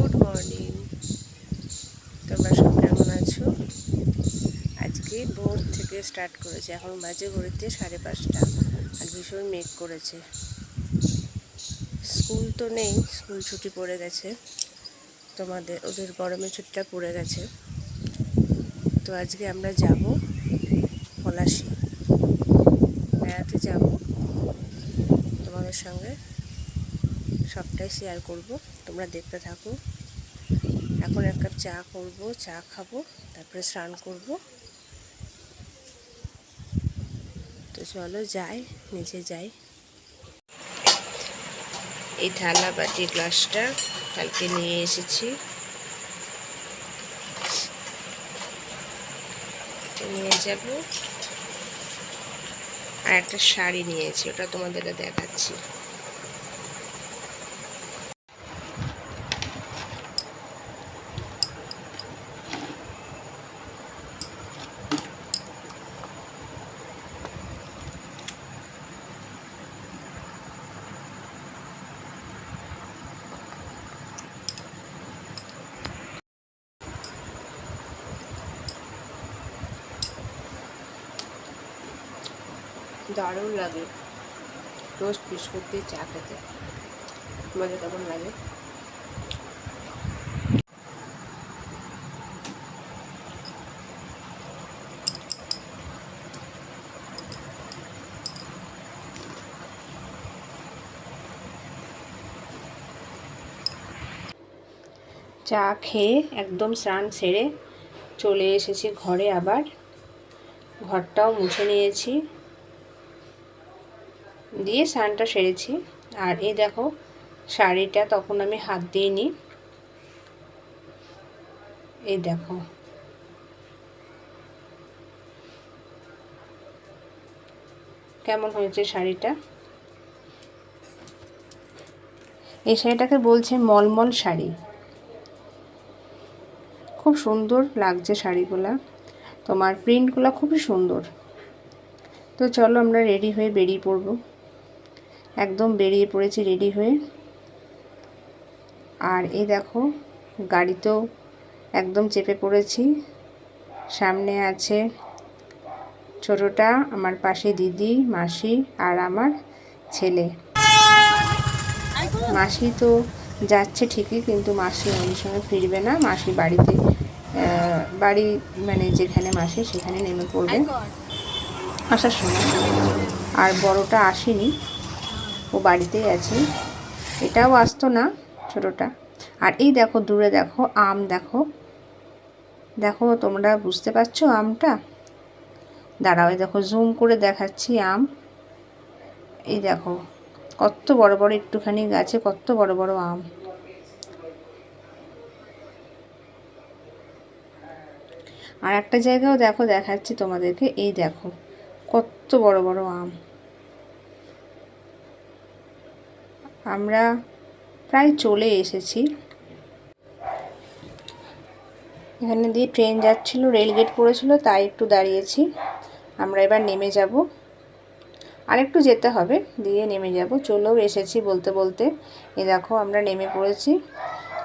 Good morning তোমরা সব কেমন আছো? আজকে ভোর থেকে স্টার্ট করেছে। এখন বাজে ঘড়িতে সাড়ে পাঁচটা আর ভীষণ মেঘ করেছে। স্কুল তো নেই স্কুল ছুটি পড়ে গেছে। তোমাদের, ওদের গরমের ছুটিটা পড়ে গেছে। তো আজকে আমরা যাব পলাশি। বেড়াতে যাব। তোমাদের সঙ্গে সবটাই শেয়ার করব। তোমরা দেখতে থাকো। এখন এক কাপ চা করব, চা খাব, তারপরে স্নান করব। তো চলো যাই, নিচে যাই। এই থালা বাটি গ্লাসটা কালকে নিয়ে এসেছি। নিয়ে যাব। আর একটা শাড়ি নিয়েছি, ওটা তোমাদের দেখাচ্ছি। দারুণ লাগে। টোস্ট বিস্কুট দিয়ে চা খেতে। তোমাদের কেমন লাগে? চা খেয়ে একদম স্নান সেরে চলে এসেছি ঘরে আবার। ঘরটাও মুছে নিয়েছি। দিয়ে স্নানটা সেরেছি। আর এই দেখো, শাড়িটা তখন আমি হাত দিয়ে নিই এই দেখো। কেমন হয়েছে শাড়িটা? এই শাড়িটাকে বলছে মলমল শাড়ি। খুব সুন্দর লাগছে শাড়িগুলা। তোমার প্রিন্টগুলো খুবই সুন্দর। তো চলো আমরা রেডি হয়ে বেরিয়ে পড়ব। একদম বেরিয়ে পড়েছি রেডি হয়ে। আর এই দেখো গাড়িতেও একদম চেপে পড়েছি। সামনে আছে ছোটোটা আমার পাশে দিদি মাসি আর আমার ছেলে। মাসি তো যাচ্ছে ঠিকই কিন্তু মাসি ওই সঙ্গে ফিরবে না। মাসি বাড়িতে বাড়ি মানে যেখানে মাসি সেখানে নেমে পড়বে। আসার সময়। আর বড়টা আসেনি। ও বাড়িতেই আছে। এটাও আসতো না ছোটোটা। আর এই দেখো, দূরে দেখো, আম দেখো। দেখো, তোমরা বুঝতে পারছ আমটা? দাঁড়াও দেখো জুম করে দেখাচ্ছি আম। এই দেখো, কত বড় বড় একটুখানি গাছে কত বড় বড় আম। আর একটা জায়গাও দেখো, দেখাচ্ছি তোমাদেরকে। এই দেখো, কত বড় বড় আম। আমরা প্রায় চলে এসেছি। এখানে দিয়ে ট্রেন যাচ্ছিল, রেলগেট পড়েছিল, তাই একটু দাঁড়িয়েছি। আমরা এবার নেমে যাব। আর একটু যেতে হবে, দিয়ে নেমে যাব। চলেও এসেছি বলতে বলতে। এ দেখো, আমরা নেমে পড়েছি।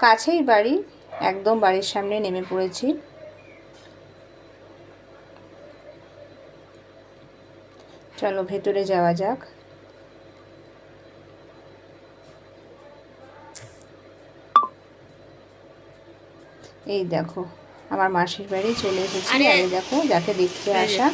কাছেই বাড়ি, একদম বাড়ির সামনে নেমে পড়েছি। চলো, ভেতরে যাওয়া যাক। এই দেখো আমার মাসির বাড়ি চলে এসেছি। আর এই দেখো যাকে দেখতে আসা।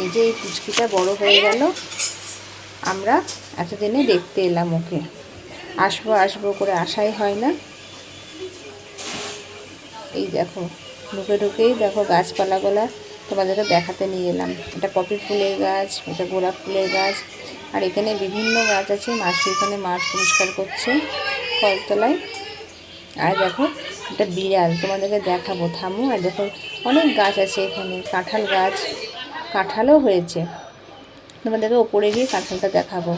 এই যে এই পুচকিটা বড় হয়ে গেল। আমরা এতদিনে দেখতে এলাম ওকে। আসব আসব করে আসাই হয় না। এই দেখো ঢুকে ঢুকেই দেখো গাছপালাগুলা তোমাদেরকে দেখাতে নিয়ে এলাম। এটা পপি ফুলের গাছ এটা গোলাপ ফুলের গাছ। আর এখানে বিভিন্ন গাছ আছে। মাসি এখানে মাছ পরিষ্কার করছে। কলতলায় আর দেখো একটা বিড়াল তোমাদেরকে দেখাবো থামো আর দেখো অনেক গাছ আছে এখানে কাঁঠাল গাছ কাঁঠালও হয়েছে। তোমাদেরকে ওপরে গিয়ে কাঁঠালটা দেখাবো।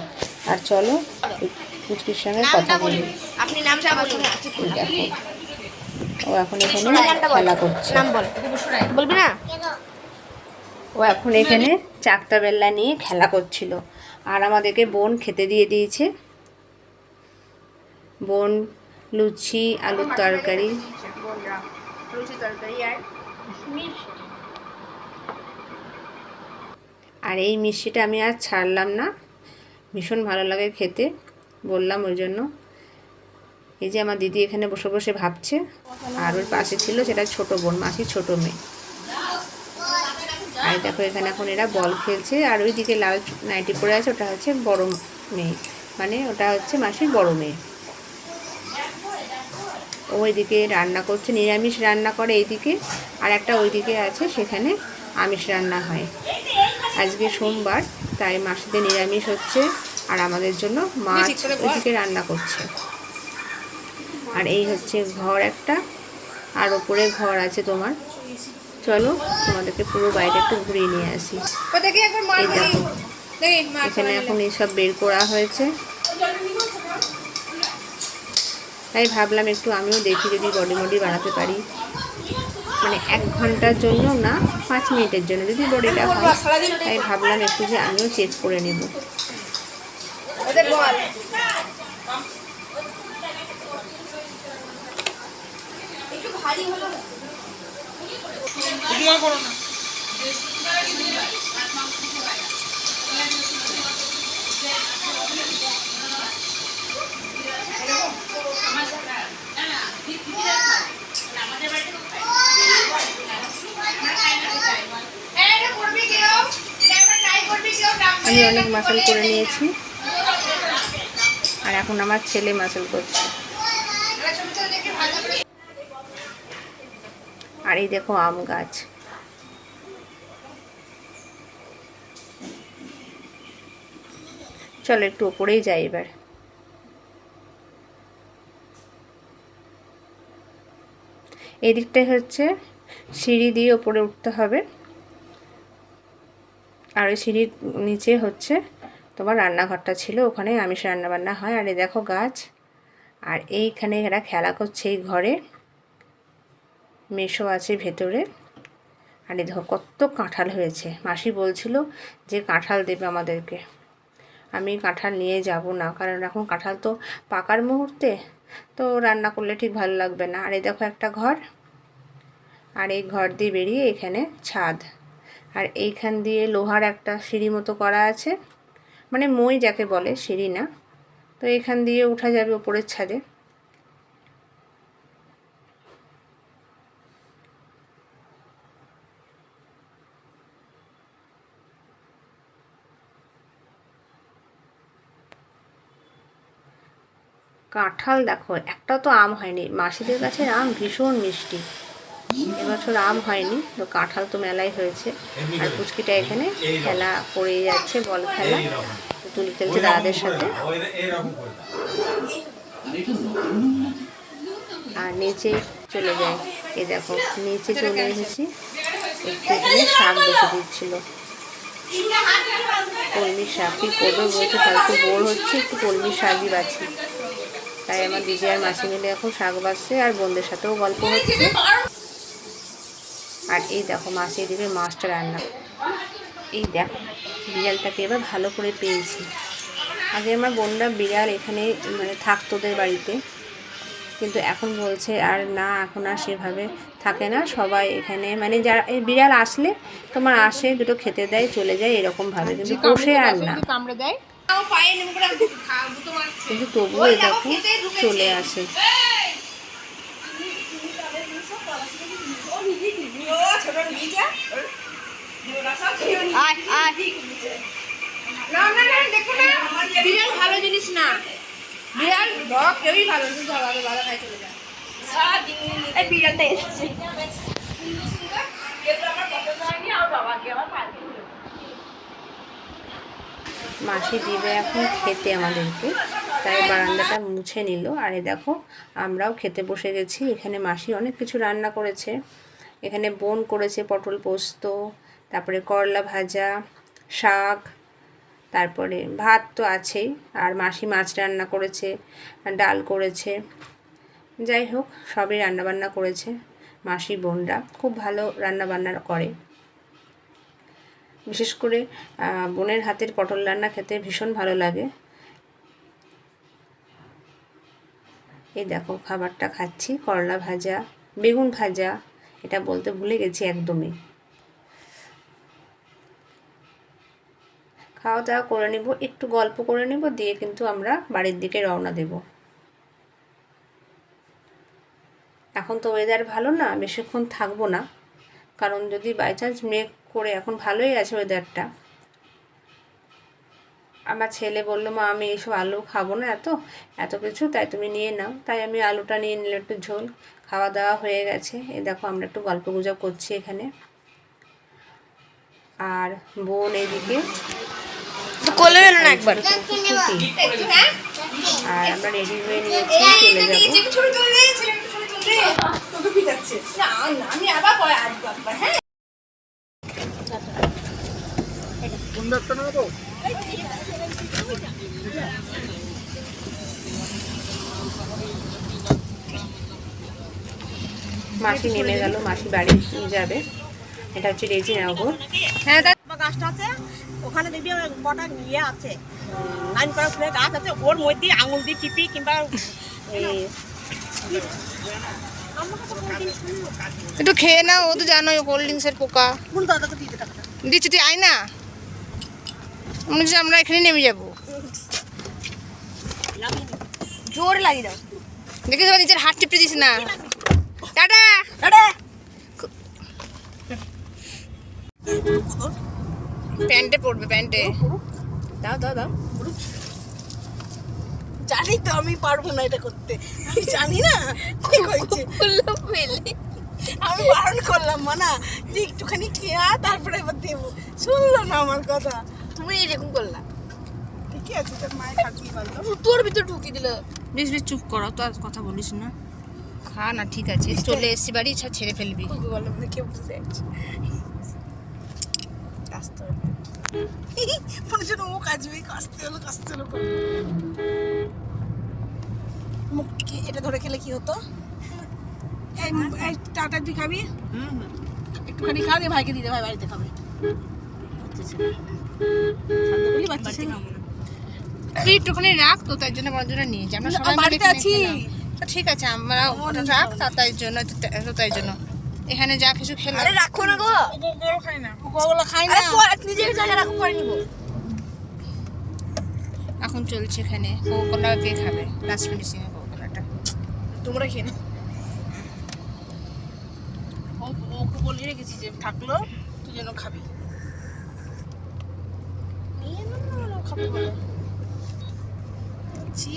আর চলো পুচকির সঙ্গে কথা বলি। আপনি নামটা বলুন। দেখো ও এখন এখানে খেলা করছে। বলবি না? ও এখন এখানে চাকতা বেল্লা নিয়ে খেলা করছিল। আর আমাদেরকে বোন খেতে দিয়ে দিয়েছে। বোন লুচি আলুর তরকারি। লুচি তরকারি আর আর এই মিষ্টিটা আমি আর ছাড়লাম না। ভীষণ ভালো লাগে খেতে বললাম ওই জন্য। এই যে আমার দিদি এখানে বসে বসে ভাবছে আর ওর পাশে ছিল সেটা ছোট বোন মাসির ছোট মেয়ে। আর দেখো এখানে এখন এরা বল খেলছে আর ওইদিকে লাল নাইটি পরে আছে ওটা হচ্ছে বড় মেয়ে। মানে ওটা হচ্ছে মাসির বড় মেয়ে। ওইদিকে রান্না করছে নিরামিষ রান্না করে এইদিকে আর একটা ওইদিকে আছে সেখানে আমিষ রান্না হয়। আজকে সোমবার তাই মাসিতে নিরামিষ হচ্ছে আর আমাদের জন্য মাছ ওইদিকে রান্না করছে। আর এই হচ্ছে ঘর একটা আর ওপরে ঘর আছে তোমার। চলো তোমাদেরকে পুরো বাইরে একটু ঘুরিয়ে নিয়ে আসি। এখানে এখন এইসব বের করা হয়েছে। তাই ভাবলাম একটু আমিও দেখি যদি বডি মডি বাড়াতে পারি। মানে এক ঘণ্টার জন্য না পাঁচ মিনিটের জন্য যদি বডিটা হয়। তাই ভাবলাম একটু যে আমিও চেক করে নেব। ভারী হলো আমি অনেক মাসাল করে নিয়েছি। আর এখন আমার ছেলে মাসাল করছে। আর এই দেখো আম গাছ। চলো একটু ওপরেই যাই এবার। এই দিকটাই হচ্ছে সিঁড়ি দিয়ে ওপরে উঠতে হবে। আর ওই সিঁড়ির নিচে হচ্ছে। তোমার রান্নাঘরটা ছিল, ওখানে আমিষ রান্নাবান্না হয়। আর এই দেখো গাছ। আর এইখানে এরা খেলা করছে এই ঘরে। মেশো আছে ভেতরে। আর এই দেখো কত কাঁঠাল হয়েছে। মাসি বলছিল যে কাঁঠাল দেবে আমাদেরকে। আমি কাঁঠাল নিয়ে যাব না, কারণ এখন কাঁঠাল তো পাকার মুহূর্তে। তো রান্না করলে ঠিক ভালো লাগবে না। আর এই দেখো একটা ঘর। আর এই ঘর দিয়ে বেরিয়ে এখানে ছাদ। আর এইখান দিয়ে লোহার একটা সিঁড়ি মতো করা আছে। মানে মই যাকে বলে, সিঁড়ি না। তো এখান দিয়ে উঠা যাবে ওপরের ছাদে। কাঁঠাল দেখো, একটা তো আম হয়নি। মাসিদের কাছে আম ভীষণ মিষ্টি। এবছর আম হয়নি, তো কাঁঠাল তো মেলাই হয়েছে। আর পুচকিটা এখানে খেলা করে যাচ্ছে, বল খেলা। তুলি খেলছে দাদাদের সাথে। আর নিচে চলে যায়। এ দেখো, নিচে চলে এসেছি। একটু এখানে শাক বসে দিচ্ছিল। কলমি শাক, কি করবে বলছে ফালতু বোর হচ্ছে, একটু কলমি শাকই বাছি তাই আমার দিদি আর মাসি মিলে এখন শাক বাছছে আর বোনদের সাথেও গল্প হচ্ছে। আর এই দেখো মাসি এদিকে মাছটা রান্না। এই দেখো বিড়ালটাকে এবার ভালো করে পেয়েছি। আগে আমার বোনরা বিড়াল এখানে মানে থাকতো ওদের বাড়িতে কিন্তু এখন বলছে আর না এখন আর সেভাবে থাকে না। সবাই এখানে মানে যারা এই বিড়াল আসলে তোমার আসে দুটো খেতে দেয় চলে যায় এরকমভাবে কিন্তু পোষে আর না। কামড়ে দেয়। কিন্তু তবুও এই দেখো চলে আসে আয় আয় না না না দেখো না বিড়াল ভালো জিনিস না। বিড়াল ডগ কেউই ভালো না ভালো ভালো খাই চলে যায়। বিড়ালটা এসেছে। মাসি দিবে এখন খেতে আমাদেরকে তাই বারান্দাটা মুছে নিল। আর দেখো আমরাও খেতে বসে গেছি। এখানে মাসি অনেক কিছু রান্না করেছে। এখানে বোন করেছে পটল পোস্ত, তারপরে করলা ভাজা, শাক, তারপরে ভাত তো আছেই, আর মাসি মাছ রান্না করেছে, ডাল করেছে। যাই হোক, সবই রান্নাবান্না করেছে মাসি বোনরা। খুব ভালো রান্নাবান্না করে। বিশেষ করে বোনের হাতের পটল রান্না খেতে ভীষণ ভালো লাগে। এই দেখো, খাবারটা খাচ্ছি, করলা ভাজা, বেগুন ভাজা এটা বলতে ভুলে গেছি একদমই। খাওয়া দাওয়া করে নিব, একটু গল্প করে নিব, দিয়ে কিন্তু আমরা বাড়ির দিকে রওনা দেব। এখন তো ওয়েদার ভালো না, বেশিক্ষণ থাকব না, কারণ যদি বাই চান্স মেঘ করে এখন ভালোই আছে ওয়েদারটা আমার ছেলে বলল, মা, আমি এইসব আলু খাব না এত এত কিছু, তাই তুমি নিয়ে নাও। তাই আমি আলুটা নিয়ে নিলে একটু ঝোল। খাওয়া দাওয়া হয়ে গেছে। এ দেখো আমরা একটু গল্প গুজব করছি এখানে। আর বোন এদিকে কোলে গেল না একবার। আর আমরা রেডি হয়ে নিয়েছি চলে যাব। আমি আবার পরে আসব একবার হ্যাঁ মাসি নেমে গেল মাসি বাড়ি নিয়ে যাবে। এটা হচ্ছে রেজিনগর হ্যাঁ গাছটা আছে। ওখানে দেখবি আমার কটা ইয়ে আছে। লাইন করা ফুলের গাছ আছে। ওর মধ্যে আঙুল দিয়ে টিপি কিংবা একটু খেয়ে নাও ও তো জানো কোল্ড ড্রিঙ্কসের পোকা। দিচ্ছি তুই আয় না। মনে হচ্ছে আমরা এখানে নেমে যাব। জোর লাগিয়ে দাও। দেখে যাব নিজের হাত টিপতে দিস না। টাটা। আরে প্যান্টে পড়বে প্যান্টে। দাও দাও দাও। জানি তো আমি পারব না এটা করতে। আমি জানি না। ঠিক হয়েছে? আমি বারণ করলাম মানা। যে একটুখানি খেয়া তারপরে এবার দেবো। শুনলো না আমার কথা। তুমি এরকম করলা। ঠিকই আছে তোর মায়ের বলতো তোর ভিতর ঢুকি দিল। বেশ বেশ চুপ করো তো আর কথা বলিস না। খা না ঠিক আছে চলে এসছি বাড়ি ইচ্ছা ছেড়ে ফেলবি। মানে বুঝতে হলো মনে ও কাজবে হলো হলো এটা ধরে খেলে কি হতো? এই টাটা তুই খাবি? একটুখানি খা দিয়ে ভাইকে দিতে ভাই বাড়িতে খাবে। তুই একটুখানি রাখ তো তাই জন্য বড় জন্য নিয়ে যা। আমরা না, সবাই বাড়িতে আছি। ঠিক আছে আমরা ওটা রাখ তা তাই জন্য তাই জন্য। এখানে যা কিছু খেলাম আরে রাখো না গো। ওগুলো খাই না ওগুলো খাই না নিজের জায়গায় রাখো করে নিবো। এখন চলছে এখানে কোকোলা কে খাবে লাস্ট ফিনিশিং এ কোকোলাটা তোমরা খেয়ে নাও। ও ওকে বলে রেখেছি যে থাকল তুই যেন খাবি। নিয়ে না, না, না, বলে। ছি!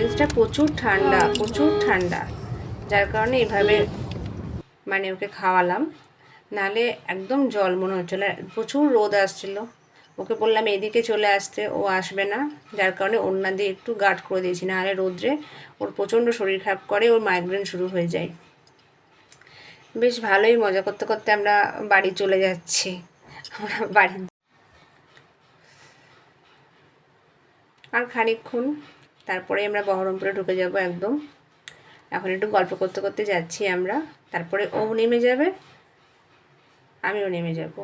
কোল্ড প্রচুর ঠান্ডা প্রচুর ঠান্ডা। যার কারণে এভাবে মানে ওকে খাওয়ালাম। নাহলে একদম জল মনে হচ্ছিল। প্রচুর রোদ আসছিল। ওকে বললাম এদিকে চলে আসতে ও আসবে না। যার কারণে ওড়না দিয়ে একটু গার্ড করে দিয়েছি। নাহলে রোদ্রে ওর প্রচণ্ড শরীর খারাপ করে ওর মাইগ্রেন শুরু হয়ে যায়। বেশ ভালোই মজা। করতে করতে আমরা বাড়ি চলে যাচ্ছি। আমরা বাড়ি আর খানিকক্ষণ তারপরে আমরা বহরমপুরে ঢুকে যাব একদম। এখন একটু গল্প করতে করতে যাচ্ছি আমরা। তারপরে ও নেমে যাবে, আমিও নেমে যাব।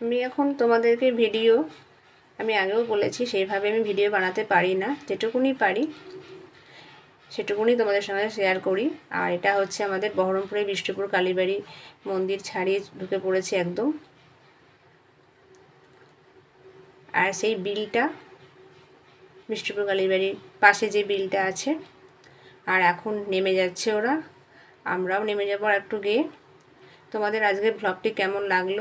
আমি এখন তোমাদেরকে ভিডিও, আমি আগেও বলেছি সেইভাবে আমি ভিডিও বানাতে পারি না, যেটুকুনি পারি সেটুকুনি তোমাদের সঙ্গে শেয়ার করি। আর এটা হচ্ছে আমাদের বহরমপুরে বিষ্ণুপুর কালীবাড়ি মন্দির ছাড়িয়ে ঢুকে পড়েছে একদম। আর সেই বিলটা বিষ্ণুপুর কালীবাড়ির পাশে যে বিলটা আছে, আর এখন নেমে যাচ্ছে ওরা। আমরাও নেমে যাব আর একটু গিয়ে। তোমাদের আজকের ব্লগটি কেমন লাগল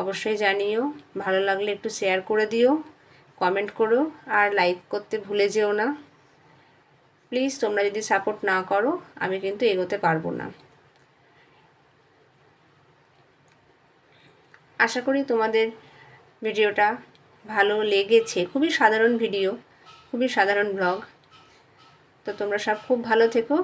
অবশ্যই জানিও। ভালো লাগলে একটু শেয়ার করে দিও কমেন্ট করো, আর লাইক করতে ভুলে যেও না। প্লিজ তোমরা যদি সাপোর্ট না করো, আমি কিন্তু এগোতে পারব না। আশা করি তোমাদের ভিডিওটা ভালো লেগেছে। খুবই সাধারণ ভিডিও খুবই সাধারণ ব্লগ তো তোমরা সব খুব ভালো থেকো।